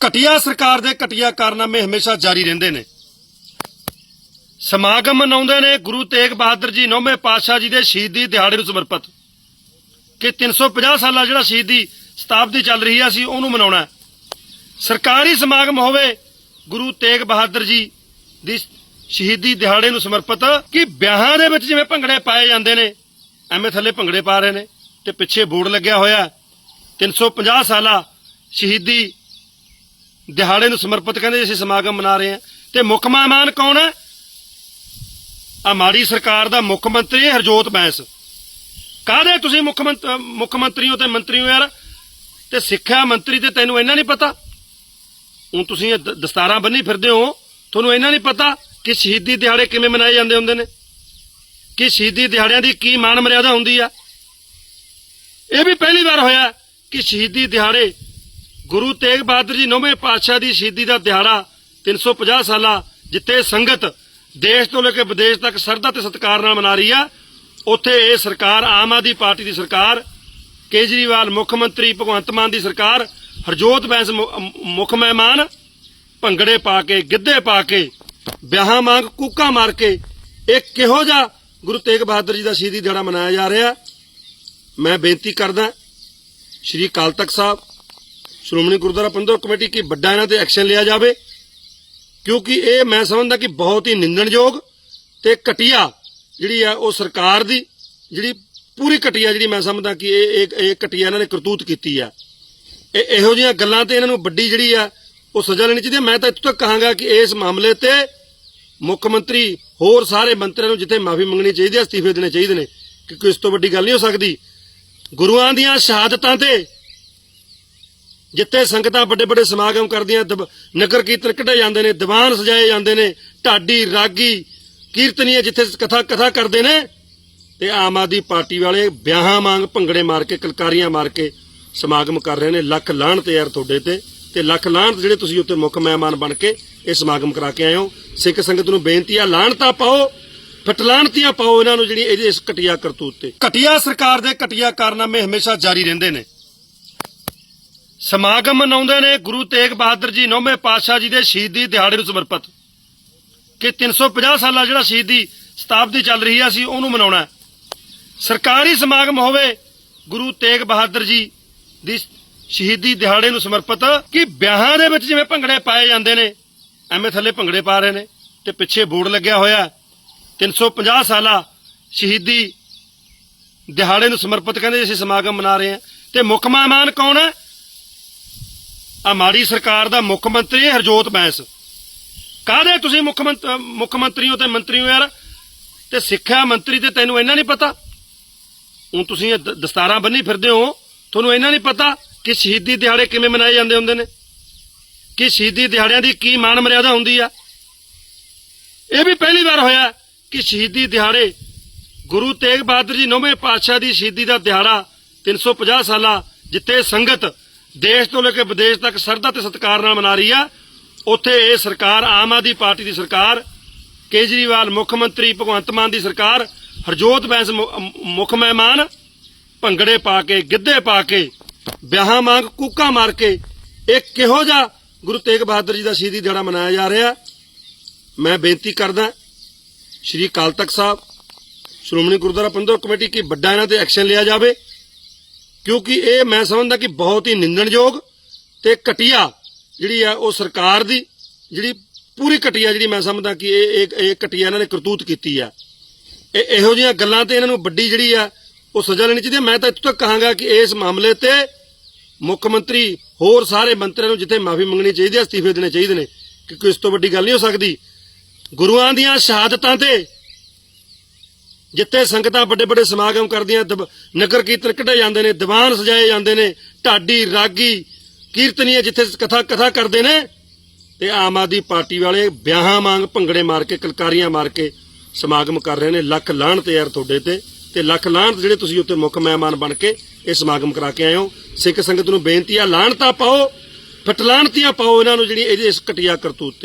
ਘਟੀਆ ਸਰਕਾਰ ਦੇ ਘਟੀਆ ਕਾਰਨਾਮੇ ਹਮੇਸ਼ਾ ਜਾਰੀ ਰਹਿੰਦੇ ਨੇ। ਸਮਾਗਮ ਮਨਾਉਂਦੇ ਨੇ ਗੁਰੂ ਤੇਗ ਬਹਾਦਰ ਜੀ ਨੌਵੇਂ ਪਾਤਸ਼ਾਹ ਜੀ ਦੇ ਸ਼ਹੀਦੀ ਦਿਹਾੜੇ ਨੂੰ ਸਮਰਪਿਤ। ਕਿ 350 ਸਾਲਾ ਜਿਹੜਾ ਸ਼ਹੀਦੀ ਸ਼ਤਾਬਦੀ ਚੱਲ ਰਹੀ ਆ ਸੀ ਉਹਨੂੰ ਮਨਾਉਣਾ ਸਰਕਾਰੀ ਸਮਾਗਮ ਹੋਵੇ ਗੁਰੂ ਤੇਗ ਬਹਾਦਰ ਜੀ ਦੀ ਸ਼ਹੀਦੀ ਦਿਹਾੜੇ ਨੂੰ ਸਮਰਪਿਤ ਕਿ ਵਿਆਹਾਂ ਦੇ ਵਿੱਚ ਜਿਵੇਂ ਭੰਗੜੇ ਪਾਏ ਜਾਂਦੇ ਨੇ ਐਵੇਂ ਥੱਲੇ ਭੰਗੜੇ ਪਾ ਰਹੇ ਨੇ ਤੇ ਪਿੱਛੇ ਬੋਰਡ ਲੱਗਿਆ ਹੋਇਆ ਹੈ, 350 ਸਾਲਾ ਸ਼ਹੀਦੀ ਦਿਹਾੜੇ ਨੂੰ ਸਮਰਪਿਤ ਕਹਿੰਦੇ ਅਸੀਂ ਸਮਾਗਮ ਮਨਾ ਰਹੇ ਹਾਂ। ਤੇ ਮੁੱਖ ਮਹਿਮਾਨ ਕੌਣ ਹੈ? ਆ ਮਾੜੀ ਸਰਕਾਰ ਦਾ ਮੁੱਖ ਮੰਤਰੀ ਹਰਜੋਤ ਬੈਂਸ। ਕਾਹਦੇ ਤੁਸੀਂ ਮੁੱਖ ਮੰਤ- ਮੁੱਖ ਮੰਤਰੀ ਹੋ ਤੇ ਮੰਤਰੀ ਹੋ ਯਾਰ? ਤੇ ਸਿੱਖਿਆ ਮੰਤਰੀ ਤੇ ਤੈਨੂੰ ਇੰਨਾ ਨਹੀਂ ਪਤਾ? ਹੁਣ ਤੁਸੀਂ ਇਹ ਦਸਤਾਰਾਂ ਬੰਨੀ ਫਿਰਦੇ ਹੋ, ਤੁਹਾਨੂੰ ਇੰਨਾ ਨਹੀਂ ਪਤਾ ਕਿ ਸ਼ਹੀਦੀ ਦਿਹਾੜੇ ਕਿਵੇਂ ਮਨਾਏ ਜਾਂਦੇ ਹੁੰਦੇ ਨੇ? ਕਿ ਸ਼ਹੀਦੀ ਦਿਹਾੜਿਆਂ ਦੀ ਕੀ ਮਾਨ ਮਰਿਆਦਾ ਹੁੰਦੀ ਆ? ਇਹ ਵੀ ਪਹਿਲੀ ਵਾਰ ਹੋਇਆ ਕਿ ਸ਼ਹੀਦੀ ਦਿਹਾੜੇ ਗੁਰੂ ਤੇਗ ਬਹਾਦਰ ਜੀ ਨੌਵੇਂ ਪਾਤਸ਼ਾਹ ਦੀ ਸ਼ਹੀਦੀ ਦਾ ਦਿਹਾੜਾ 350 ਸਾਲਾ ਜਿੱਥੇ ਸੰਗਤ ਦੇਸ਼ ਤੋਂ ਲੈ ਕੇ ਵਿਦੇਸ਼ ਤੱਕ ਸਰਦਾ ਤੇ ਸਤਿਕਾਰ ਨਾਲ ਮਨਾ ਰਹੀ ਆ, ਉੱਥੇ ਇਹ ਸਰਕਾਰ ਆਮ ਆਦਮੀ ਪਾਰਟੀ ਦੀ ਸਰਕਾਰ, ਕੇਜਰੀਵਾਲ ਮੁੱਖ ਮੰਤਰੀ ਭਗਵੰਤ ਮਾਨ ਦੀ ਸਰਕਾਰ, ਹਰਜੋਤ ਬੈਂਸ ਮੁੱਖ ਮਹਿਮਾਨ, ਭੰਗੜੇ ਪਾ ਕੇ, ਗਿੱਧੇ ਪਾ ਕੇ, ਵਿਆਹਾਂ ਵਾਂਗ ਕੂਕਾ ਮਾਰ ਕੇ, ਇਹ ਕਿਹੋ ਜਿਹਾ ਗੁਰੂ ਤੇਗ ਬਹਾਦਰ ਜੀ ਦਾ ਸ਼ਹੀਦੀ ਦਿਹਾੜਾ ਮਨਾਇਆ ਜਾ ਰਿਹਾ? ਮੈਂ ਬੇਨਤੀ ਕਰਦਾ, ਸ਼੍ਰੀ ਅਕਾਲ ਤਖਤ ਸਾਹਿਬ ਸ਼੍ਰੋਮਣੀ ਗੁਰਦੁਆਰਾ ਪ੍ਰਬੰਧਕ ਕਮੇਟੀ ਕੀ ਵੱਡਾ ਇਹਨਾਂ ਤੇ ਐਕਸ਼ਨ ਲਿਆ ਜਾਵੇ? ਕਿਉਂਕਿ ਇਹ ਮੈਂ ਸਮਝਦਾ ਕਿ ਬਹੁਤ ਹੀ ਨਿੰਦਣਯੋਗ ਤੇ ਘਟੀਆ ਜਿਹੜੀ ਆ ਉਹ ਸਰਕਾਰ ਦੀ ਜਿਹੜੀ ਪੂਰੀ ਘਟੀਆ ਜਿਹੜੀ ਮੈਂ ਸਮਝਦਾ ਕਿ ਇਹ ਇਹ ਘਟੀਆ ਇਹਨਾਂ ਨੇ ਕਰਤੂਤ ਕੀਤੀ ਆ। ਇਹ ਇਹੋ ਜਿਹੀਆਂ ਗੱਲਾਂ ਤੇ ਇਹਨਾਂ ਨੂੰ ਵੱਡੀ ਜਿਹੜੀ ਆ ਉਹ ਸਜ਼ਾ ਲੈਣੀ ਚਾਹੀਦੀ ਹੈ। ਮੈਂ ਤਾਂ ਇੱਥੋਂ ਤੱਕ ਕਹਾਂਗਾ ਕਿ ਇਸ ਮਾਮਲੇ ਤੇ ਮੁੱਖ ਮੰਤਰੀ, ਹੋਰ ਸਾਰੇ ਮੰਤਰੀਆਂ ਨੂੰ ਜਿੱਥੇ ਮਾਫੀ ਮੰਗਣੀ ਚਾਹੀਦੀ ਹੈ ਅਸਤੀਫੇ ਦੇਣੇ ਚਾਹੀਦੇ ਨੇ, ਕਿਉਂਕਿ ਇਸ ਤੋਂ ਵੱਡੀ ਗੱਲ ਨਹੀਂ ਹੋ ਸਕਦੀ। ਗੁਰੂਆਂ ਦੀਆਂ ਸ਼ਹਾਦਤਾਂ ਤੇ ਜਿੱਥੇ ਸੰਗਤਾਂ ਵੱਡੇ ਵੱਡੇ ਸਮਾਗਮ ਕਰਦੀਆਂ ਨਗਰ ਕੀਰਤਨ ਕੱਢੇ ਜਾਂਦੇ ਨੇ, ਦੀਵਾਨ ਸਜਾਏ ਜਾਂਦੇ ਨੇ, ਢਾਡੀ, ਰਾਗੀ ਕੀਰਤਨੀਏ ਜਿੱਥੇ ਕਥਾ ਕਥਾ ਕਰਦੇ ਨੇ। ਤੇ ਆਮ ਆਦਮੀ ਪਾਰਟੀ ਵਾਲੇ ਵਿਆਹਾਂ ਵਾਂਗ ਭੰਗੜੇ ਮਾਰ ਕੇ, ਕਲਕਾਰੀਆਂ ਮਾਰ ਕੇ ਸਮਾਗਮ ਕਰ ਰਹੇ ਨੇ, ਲੱਖ ਲਾਹਣ ਤੇ ਯਾਰ ਤੁਹਾਡੇ ਤੇ। ਤੇ ਲੱਖ ਲਾਹਣ ਜਿਹੜੇ ਤੁਸੀਂ ਉੱਤੇ ਮੁੱਖ ਮਹਿਮਾਨ ਬਣ ਕੇ ਇਹ ਸਮਾਗਮ ਕਰਾ ਕੇ ਆਏ ਹੋ। ਸਿੱਖ ਸੰਗਤ ਨੂੰ ਬੇਨਤੀ ਆ ਲਾਹਣਤਾ ਪਾਓ ਫਟਲਾਣਤੀਆਂ ਪਾਓ ਇਹਨਾਂ ਨੂੰ ਜਿਹੜੀ ਇਹਦੇ ਇਸ ਘਟੀਆ ਕਰਤੂਤ ਤੇ। ਘਟੀਆ ਸਰਕਾਰ ਦੇ ਘਟੀਆ ਕਾਰਨਾਮੇ ਹਮੇਸ਼ਾ ਜਾਰੀ ਰਹਿੰਦੇ ਨੇ। ਸਮਾਗਮ ਮਨਾਉਂਦੇ ਨੇ ਗੁਰੂ ਤੇਗ ਬਹਾਦਰ ਜੀ ਨੌਵੇਂ ਪਾਤਸ਼ਾਹ ਜੀ ਦੇ ਸ਼ਹੀਦੀ ਦਿਹਾੜੇ ਨੂੰ ਸਮਰਪਿਤ। ਕਿ 350 ਸਾਲਾ ਜਿਹੜਾ ਸ਼ਹੀਦੀ ਸ਼ਤਾਬਦੀ ਚੱਲ ਰਹੀ ਆ ਸੀ ਉਹਨੂੰ ਮਨਾਉਣਾ ਸਰਕਾਰੀ ਸਮਾਗਮ ਹੋਵੇ ਗੁਰੂ ਤੇਗ ਬਹਾਦਰ ਜੀ ਦੀ ਸ਼ਹੀਦੀ ਦਿਹਾੜੇ ਨੂੰ ਸਮਰਪਿਤ ਕਿ ਵਿਆਹਾਂ ਦੇ ਵਿੱਚ ਜਿਵੇਂ ਭੰਗੜੇ ਪਾਏ ਜਾਂਦੇ ਨੇ ਐਵੇਂ ਥੱਲੇ ਭੰਗੜੇ ਪਾ ਰਹੇ ਨੇ ਤੇ ਪਿੱਛੇ ਬੋਰਡ ਲੱਗਿਆ ਹੋਇਆ ਹੈ, 350 ਸਾਲਾ ਸ਼ਹੀਦੀ ਦਿਹਾੜੇ ਨੂੰ ਸਮਰਪਿਤ ਕਹਿੰਦੇ ਅਸੀਂ ਸਮਾਗਮ ਮਨਾ ਰਹੇ ਹਾਂ। ਤੇ ਮੁੱਖ ਮਹਿਮਾਨ ਕੌਣ ਹੈ? ਆ ਮਾੜੀ ਸਰਕਾਰ ਦਾ ਮੁੱਖ ਮੰਤਰੀ ਹੈ ਹਰਜੋਤ ਬੈਂਸ। ਕਾਹਦੇ ਤੁਸੀਂ ਮੁੱਖ ਮੰਤ- ਮੁੱਖ ਮੰਤਰੀ ਹੋ ਤੇ ਮੰਤਰੀ ਹੋ ਯਾਰ? ਤੇ ਸਿੱਖਿਆ ਮੰਤਰੀ ਤੇ ਤੈਨੂੰ ਇੰਨਾ ਨਹੀਂ ਪਤਾ? ਹੁਣ ਤੁਸੀਂ ਇਹ ਦਸਤਾਰਾਂ ਬੰਨੀ ਫਿਰਦੇ ਹੋ, ਤੁਹਾਨੂੰ ਇੰਨਾ ਨਹੀਂ ਪਤਾ ਕਿ ਸ਼ਹੀਦੀ ਦਿਹਾੜੇ ਕਿਵੇਂ ਮਨਾਏ ਜਾਂਦੇ ਹੁੰਦੇ ਨੇ? ਕਿ ਸ਼ਹੀਦੀ ਦਿਹਾੜਿਆਂ ਦੀ ਕੀ ਮਾਨ ਮਰਿਆਦਾ ਹੁੰਦੀ ਆ? ਇਹ ਵੀ ਪਹਿਲੀ ਵਾਰ ਹੋਇਆ ਕਿ ਸ਼ਹੀਦੀ ਦਿਹਾੜੇ ਗੁਰੂ ਤੇਗ ਬਹਾਦਰ ਜੀ ਨੌਵੇਂ ਪਾਤਸ਼ਾਹ ਦੀ ਸ਼ਹੀਦੀ ਦਾ ਦਿਹਾੜਾ 350 ਸਾਲਾ ਜਿੱਥੇ ਸੰਗਤ ਦੇਸ਼ ਤੋਂ ਲੈ ਕੇ ਵਿਦੇਸ਼ ਤੱਕ ਸਰਦਾ ਤੇ ਸਤਿਕਾਰ ਨਾਲ ਮਨਾ ਰਹੀ ਆ। ਉੱਥੇ ਇਹ ਸਰਕਾਰ, ਆਮ ਆਦਮੀ ਪਾਰਟੀ ਦੀ ਸਰਕਾਰ, ਕੇਜਰੀਵਾਲ ਮੁੱਖ ਮੰਤਰੀ ਭਗਵੰਤ ਮਾਨ ਦੀ ਸਰਕਾਰ, ਹਰਜੋਤ ਬੈਂਸ ਮੁੱਖ ਮਹਿਮਾਨ, ਭੰਗੜੇ ਪਾ ਕੇ, ਗਿੱਧੇ ਪਾ ਕੇ, ਵਿਆਹਾਂ ਵਾਂਗ ਕੂਕਾਂ ਮਾਰ ਕੇ, ਇਹ ਕਿਹੋ ਜਿਹਾ ਗੁਰੂ ਤੇਗ ਬਹਾਦਰ ਜੀ ਦਾ ਸ਼ਹੀਦੀ ਦਿਹਾੜਾ ਮਨਾਇਆ ਜਾ ਰਿਹਾ? ਮੈਂ ਬੇਨਤੀ ਕਰਦਾ, ਸ਼੍ਰੀ ਅਕਾਲ ਤਖਤ ਸਾਹਿਬ, ਸ਼੍ਰੋਮਣੀ ਗੁਰਦੁਆਰਾ ਪ੍ਰਬੰਧਕ ਕਮੇਟੀ ਕੀ ਵੱਡਾ ਇਹਨਾਂ ਤੇ ਐਕਸ਼ਨ ਲਿਆ ਜਾਵੇ? ਕਿਉਂਕਿ ਇਹ ਮੈਂ ਸਮਝਦਾ ਕਿ ਬਹੁਤ ਹੀ ਨਿੰਦਣਯੋਗ ਤੇ ਘਟੀਆ ਜਿਹੜੀ ਆ ਉਹ ਸਰਕਾਰ ਦੀ, ਜਿਹੜੀ ਪੂਰੀ ਘਟੀਆ ਜਿਹੜੀ ਮੈਂ ਸਮਝਦਾ ਕਿ ਇਹ ਇਹ ਘਟੀਆ ਇਹਨਾਂ ਨੇ ਕਰਤੂਤ ਕੀਤੀ ਆ ਇਹ ਇਹੋ ਜਿਹੀਆਂ ਗੱਲਾਂ ਤੇ ਇਹਨਾਂ ਨੂੰ ਵੱਡੀ ਜਿਹੜੀ ਆ ਉਹ ਸਜ਼ਾ ਲੈਣੀ ਚਾਹੀਦੀ ਹੈ। ਮੈਂ ਤਾਂ ਇੱਥੋਂ ਤੱਕ ਕਹਾਂਗਾ ਕਿ ਇਸ ਮਾਮਲੇ ਤੇ ਮੁੱਖ ਮੰਤਰੀ, ਹੋਰ ਸਾਰੇ ਮੰਤਰੀਆਂ ਨੂੰ ਜਿੱਥੇ ਮਾਫੀ ਮੰਗਣੀ ਚਾਹੀਦੀ ਹੈ ਅਸਤੀਫੇ ਦੇਣੇ ਚਾਹੀਦੇ ਨੇ, ਕਿਉਂਕਿ ਇਸ ਤੋਂ ਵੱਡੀ ਗੱਲ ਨਹੀਂ ਹੋ ਸਕਦੀ ਗੁਰੂਆਂ ਦੀਆਂ ਸ਼ਹਾਦਤਾਂ ਤੇ ਜਿੱਥੇ ਸੰਗਤਾਂ ਵੱਡੇ ਵੱਡੇ ਸਮਾਗਮ ਕਰਦੀਆਂ ਨਗਰ ਕੀਰਤਨ ਕੱਢੇ ਜਾਂਦੇ ਨੇ, ਦੀਵਾਨ ਸਜਾਏ ਜਾਂਦੇ ਨੇ, ਢਾਡੀ, ਰਾਗੀ ਕੀਰਤਨੀਏ ਜਿੱਥੇ ਕਥਾ ਕਥਾ ਕਰਦੇ ਨੇ। ਤੇ ਆਮ ਆਦਮੀ ਪਾਰਟੀ ਵਾਲੇ ਵਿਆਹਾਂ ਵਾਂਗ ਭੰਗੜੇ ਮਾਰ ਕੇ, ਕਲਕਾਰੀਆਂ ਮਾਰ ਕੇ ਸਮਾਗਮ ਕਰ ਰਹੇ ਨੇ, ਲੱਖ ਲਾਹਣ ਤੇ ਯਾਰ ਤੁਹਾਡੇ ਤੇ। ਤੇ ਲੱਖ ਲਾਹਣ ਜਿਹੜੇ ਤੁਸੀਂ ਉੱਤੇ ਮੁੱਖ ਮਹਿਮਾਨ ਬਣ ਕੇ ਇਹ ਸਮਾਗਮ ਕਰਾ ਕੇ ਆਏ ਹੋ। ਸਿੱਖ ਸੰਗਤ ਨੂੰ ਬੇਨਤੀ ਆ, ਲਾਹਣਤਾ ਪਾਓ ਫਟਲਾਣਤੀਆਂ ਪਾਓ ਇਹਨਾਂ ਨੂੰ ਜਿਹੜੀ ਇਹਦੇ ਇਸ ਘਟੀਆ ਕਰਤੂਤ ਤੇ।